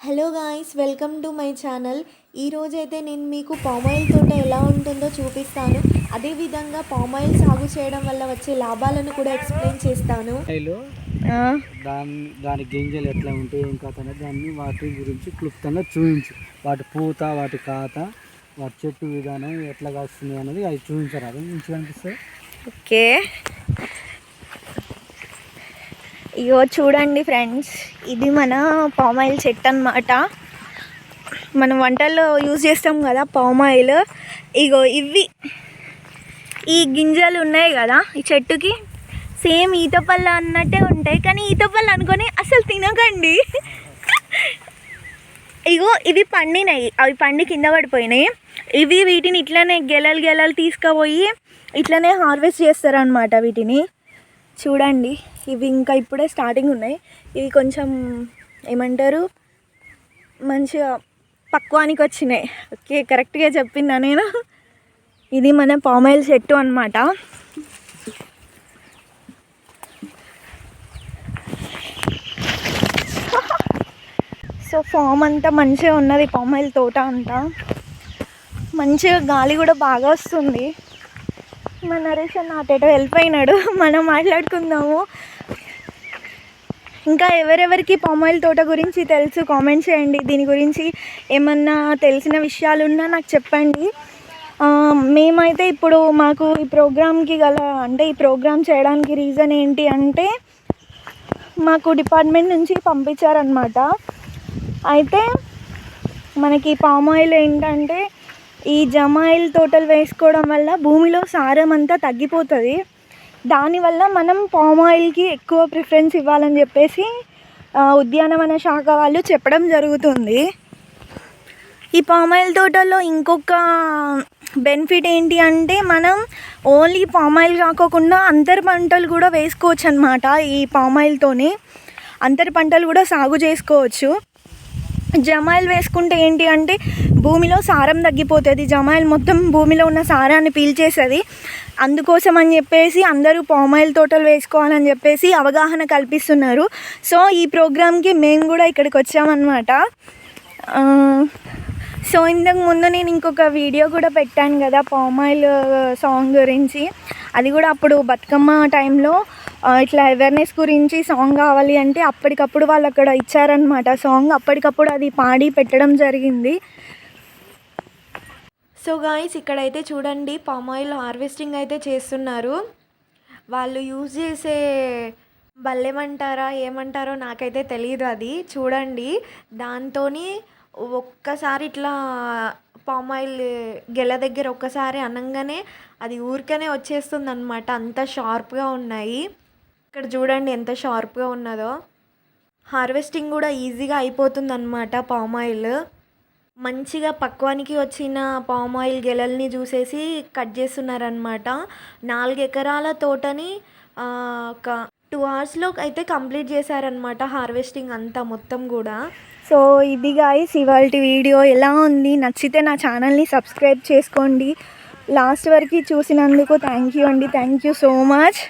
Hello guys welcome to my channel. ఈరోజైతే నేను మీకు పామాయిల్ తోట ఎలా ఉంటుందో చూపిస్తాను. అదేవిధంగా పామాయిల్ సాగు చేయడం వల్ల వచ్చే లాభాలను కూడా ఎక్స్ప్లెయిన్ చేస్తాను. దాని దాని గింజలు ఎట్లా ఉంటాయి ఏం కథ దాన్ని వాటి గురించి క్లుప్తంగా చూపించు. వాటి పూత వాటి కాత వాటి చెట్టు విధానం ఎట్లా కాస్తుంది అనేది అది చూపించారు? అది మంచిగా అనిపిస్తుంది? ఓకే. ఇగో చూడండి ఫ్రెండ్స్ ఇది మన పామాయిల్ చెట్టు అన్నమాట. మనం వంటల్లో యూజ్ చేస్తాం కదా పామాయిల్. ఇగో ఇవి. ఈ గింజలు ఉన్నాయి కదా ఈ చెట్టుకి. సేమ్ ఈతపళ్ళు అన్నట్టే ఉంటాయి కానీ ఈతపళ్ళు అనుకొని అసలు తినకండి. ఇగో ఇవి పండినాయి అవి పండి కింద పడిపోయినాయి. ఇవి వీటిని ఇట్లనే గెలలు గెలలు తీసుకుపోయి ఇట్లనే హార్వెస్ట్ చేస్తారనమాట వీటిని. చూడండి. ఇవి ఇంకా ఇప్పుడే స్టార్టింగ్ ఉన్నాయి. ఇవి కొంచెం ఏమంటారు? మంచిగా పక్వానికి వచ్చినాయి. ఓకే కరెక్ట్గా చెప్పిందా నేను? ఇది మన పామాయిల్ చెట్టు అనమాట సో ఫామ్ అంతా మంచిగా ఉన్నది పామాయిల్ తోట అంతా. మంచిగా గాలి కూడా బాగా వస్తుంది. మన నరేష్ అన్న అటేటో వెళ్ళిపోయినాడు మనం మాట్లాడుకుందాము. ఇంకా ఎవరెవరికి పామాయిల్ తోట గురించి తెలుసు కామెంట్ చేయండి. దీని గురించి ఏమన్నా తెలిసిన విషయాలు ఉన్నా నాకు చెప్పండి. మేమైతే ఇప్పుడు మాకు ఈ ప్రోగ్రామ్కి గల అంటే ఈ ప్రోగ్రామ్ చేయడానికి రీజన్ ఏంటి అంటే మాకు డిపార్ట్మెంట్ నుంచి పంపించారనమాట అయితే మనకి పామ్ ఆయిల్ ఏంటంటే ఈ జమాయిల్ తోటలు వేసుకోవడం వల్ల భూమిలో సారం అంతా తగ్గిపోతుంది. దానివల్ల మనం పామ్ ఆయిల్కి ఎక్కువ ప్రిఫరెన్స్ ఇవ్వాలని చెప్పేసి ఉద్యానవన శాఖ వాళ్ళు చెప్పడం జరుగుతుంది. ఈ పామ్ ఆయిల్ తోటల్లో ఇంకొక బెనిఫిట్ ఏంటి అంటే మనం ఓన్లీ పామ్ ఆయిల్ కాకోకుండా అంతర్ పంటలు కూడా వేసుకోవచ్చు అనమాట ఈ పామ్ ఆయిల్తోని అంతర్ పంటలు కూడా సాగు చేసుకోవచ్చు. జమాయిల్ వేసుకుంటే ఏంటి అంటే భూమిలో సారం తగ్గిపోతుంది. జమాయిల్ మొత్తం భూమిలో ఉన్న సారాన్ని పీల్చేస్తుంది. అందుకోసం అని చెప్పేసి అందరూ పామాయిల్ తోటలు వేసుకోవాలని చెప్పేసి అవగాహన కల్పిస్తున్నారు. సో ఈ ప్రోగ్రామ్కి మేము కూడా ఇక్కడికి వచ్చామన్నమాట. సో ఇంతకు ముందు నేను ఇంకొక వీడియో కూడా పెట్టాను కదా పామాయిల్ సాంగ్ గురించి. అది కూడా అప్పుడు బతుకమ్మ టైంలో ఇట్లా అవేర్నెస్ గురించి సాంగ్ కావాలి అంటే అప్పటికప్పుడు వాళ్ళు అక్కడ ఇచ్చారనమాట సాంగ్ అప్పటికప్పుడు అది పాడి పెట్టడం జరిగింది. సో గాయస్ ఇక్కడైతే చూడండి పామాయిల్ హార్వెస్టింగ్ అయితే చేస్తున్నారు. వాళ్ళు యూజ్ చేసే బల్లెమంటారా ఏమంటారో నాకైతే తెలియదు అది. చూడండి దాంతో ఒక్కసారి ఇట్లా పామ్ ఆయిల్ గెల దగ్గర ఒక్కసారి అనగానే అది ఊరికనే వచ్చేస్తుంది అనమాట అంత షార్ప్గా ఉన్నాయి. ఇక్కడ చూడండి ఎంత షార్ప్గా ఉన్నదో. హార్వెస్టింగ్ కూడా ఈజీగా అయిపోతుంది అనమాట ఆయిల్. మంచిగా పక్వానికి వచ్చిన పామ్ ఆయిల్ గెలల్ని చూసేసి కట్ చేస్తున్నారనమాట నాలుగు ఎకరాల తోటని ఒక టూ అవర్స్లో అయితే కంప్లీట్ చేశారనమాట హార్వెస్టింగ్ అంతా మొత్తం కూడా. సో ఇది గాయస్ ఇవాళ వీడియో ఎలా ఉంది? నచ్చితే నా ఛానల్ని సబ్స్క్రైబ్ చేసుకోండి. లాస్ట్ వరకు చూసినందుకు థ్యాంక్ యూ అండి. Thank you so much